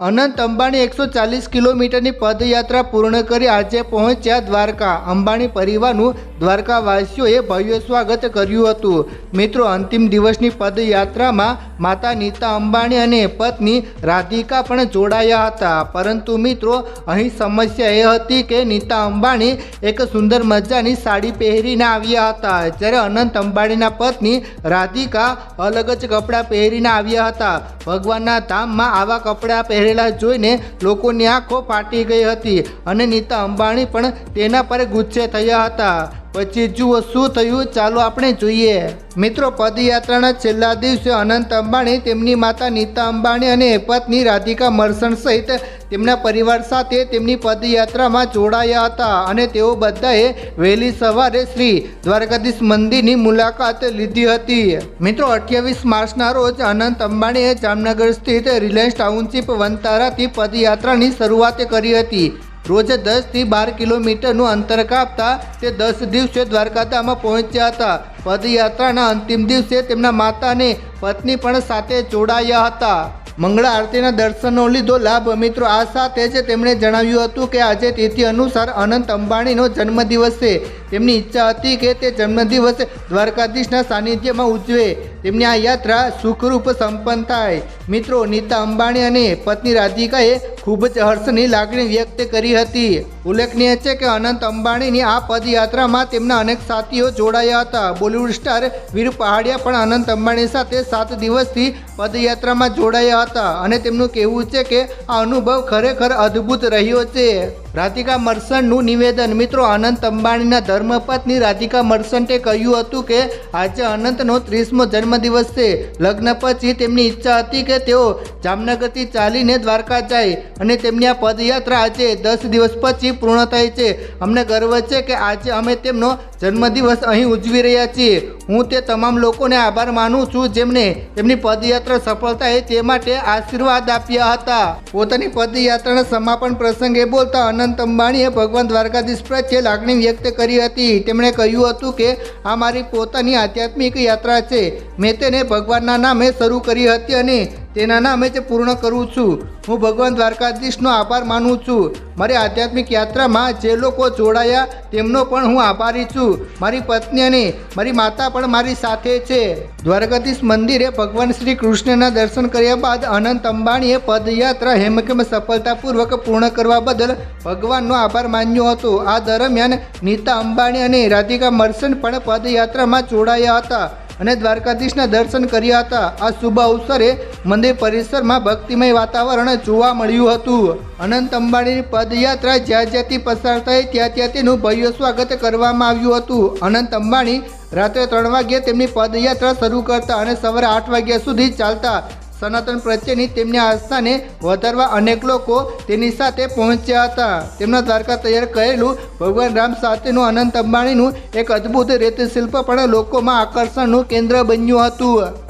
અનંત અંબાણી એકસો ચાલીસ કિલોમીટરની પદયાત્રા પૂર્ણ કરી આજે પહોંચ્યા દ્વારકા. અંબાણી પરિવારનું દ્વારકાવાસીઓએ ભવ્ય સ્વાગત કર્યું હતું. મિત્રો, અંતિમ દિવસની પદયાત્રામાં માતા નીતા અંબાણી અને પત્ની રાધિકા પણ જોડાયા હતા. પરંતુ મિત્રો, અહીં સમસ્યા એ હતી કે નીતા અંબાણી એક સુંદર મજાની સાડી પહેરીને આવ્યા હતા. જ્યારે અનંત અંબાણીના પત્ની રાધિકા અલગ જ કપડાં પહેરીને આવ્યા હતા. ભગવાનના ધામમાં આવા કપડાં પહેરેલા જોઈને લોકોની આંખો ફાટી ગઈ હતી અને નીતા અંબાણી પણ તેના પર ગુસ્સે થયા હતા. પછી જુઓ શું થયું? ચાલો આપણે જોઈએ. મિત્રો, પદયાત્રાના છેલ્લા દિવસે અનંત અંબાણી, તેમની માતા નીતા અંબાણી અને પત્ની રાધિકા મર્સણ સહિત તેમના પરિવાર સાથે તેમની પદયાત્રામાં જોડાયા હતા અને તેઓ બધાએ વહેલી સવારે શ્રી દ્વારકાધીશ મંદિરની મુલાકાત લીધી હતી. મિત્રો, અઠ્યાવીસ માર્ચના રોજ અનંત અંબાણીએ જામનગર સ્થિત રિલાયન્સ ટાઉનશીપ વનતારાથી પદયાત્રાની શરૂઆત કરી હતી. રોજ દસથી બાર કિલોમીટરનું અંતર કાપતા તે દસ દિવસે દ્વારકાધામમાં પહોંચ્યા હતા. પદયાત્રાના અંતિમ દિવસે તેમના માતા અને પત્ની પણ સાથે જોડાયા હતા. મંગળા આરતીના દર્શનનો લીધો લાભ. મિત્રો, આ સાથે જ તેમણે જણાવ્યું હતું કે આજે તિથિ અનુસાર અનંત અંબાણીનો જન્મદિવસ છે. તેમની ઈચ્છા હતી કે તે જન્મદિવસ દ્વારકાધીશના સાનિધ્યમાં ઉજવે. તેમની આ યાત્રા સુખરૂપ સંપન્ન થાય. મિત્રો, નીતા અંબાણી અને પત્ની રાધિકાએ ખૂબ જ હર્ષની લાગણી વ્યક્ત કરી હતી. ઉલ્લેખનીય છે કે અનંત અંબાણીની આ પદયાત્રામાં તેમના અનેક સાથીઓ જોડાયા હતા. બોલિવૂડ સ્ટાર વીર પહાડિયા પણ અનંત અંબાણી સાથે સાત દિવસથી પદયાત્રામાં જોડાયા હતા અને તેમનું કહેવું છે કે આ અનુભવ ખરેખર અદ્ભુત રહ્યો છે. રાધિકા મર્સનનું નિવેદન, મિત્રો, અનંત અંબાણીના ધર્મપત્ની રાધિકા મર્સન્ટે કહ્યું હતું કે, આજે અનંતનો ત્રીસમો જન્મદિવસ છે. લગ્ન પછી તેમની ઈચ્છા હતી કે તેઓ જામનગરથી ચાલીને દ્વારકા જાય અને તેમની આ પદયાત્રા આજે દસ દિવસ પછી પૂર્ણ થઈ છે. અમને ગર્વ છે કે આજે અમે તેમનો જન્મદિવસ અહીં ઉજવી રહ્યા છીએ. હું તે તમામ લોકોને આભાર માનું છું જેમણે તેમની પદયાત્રા સફળ થાય તે માટે આશીર્વાદ આપ્યા હતા. પોતાની પદયાત્રાના સમાપન પ્રસંગે બોલતા અનંત અંબાણીએ ભગવાન દ્વારકાધીશ પ્રત્યે લાગણી વ્યક્ત કરી હતી. તેમણે કહ્યું હતું કે, આ મારી પોતાની આધ્યાત્મિક યાત્રા છે. મેં તેને ભગવાનના નામે શરૂ કરી હતી અને તેના નામે જ પૂર્ણ કરું છું. હું ભગવાન દ્વારકાધીશનો આભાર માનું છું. મારી આધ્યાત્મિક યાત્રામાં જે લોકો જોડાયા તેમનો પણ હું આભારી છું. મારી પત્ની અને મારી માતા પણ મારી સાથે છે. દ્વારકાધીશ મંદિરે ભગવાન શ્રી કૃષ્ણના દર્શન કર્યા બાદ અનંત અંબાણીએ પદયાત્રા હેમખેમ સફળતાપૂર્વક પૂર્ણ કરવા બદલ ભગવાનનો આભાર માન્યો હતો. આ દરમિયાન નીતા અંબાણી અને રાધિકા મર્સન પણ પદયાત્રામાં જોડાયા હતા અને દ્વારકાધીશના દર્શન કર્યા હતા. આ શુભ અવસરે મંદિર પરિસરમાં ભક્તિમય વાતાવરણ જોવા મળ્યું હતું. અનંત અંબાણીની પદયાત્રા જ્યાં જ્યાંથી પસાર થઈ ત્યાં ત્યાં તેનું ભવ્ય સ્વાગત કરવામાં આવ્યું હતું. અનંત અંબાણી રાત્રે ત્રણ વાગ્યે તેમની પદયાત્રા શરૂ કરતા અને સવારે આઠ વાગ્યા સુધી ચાલતા સનાતન પ્રત્યેની તેમની આસ્થાને વધારવા અનેક લોકો તેની સાથે પહોંચ્યા હતા. તેમના દ્વારકા તૈયાર કરેલું ભગવાન રામ સાથેનું અનંત અંબાણીનું એક અદ્ભુત રેતશિલ્પ પણ લોકોમાં આકર્ષણનું કેન્દ્ર બન્યું હતું.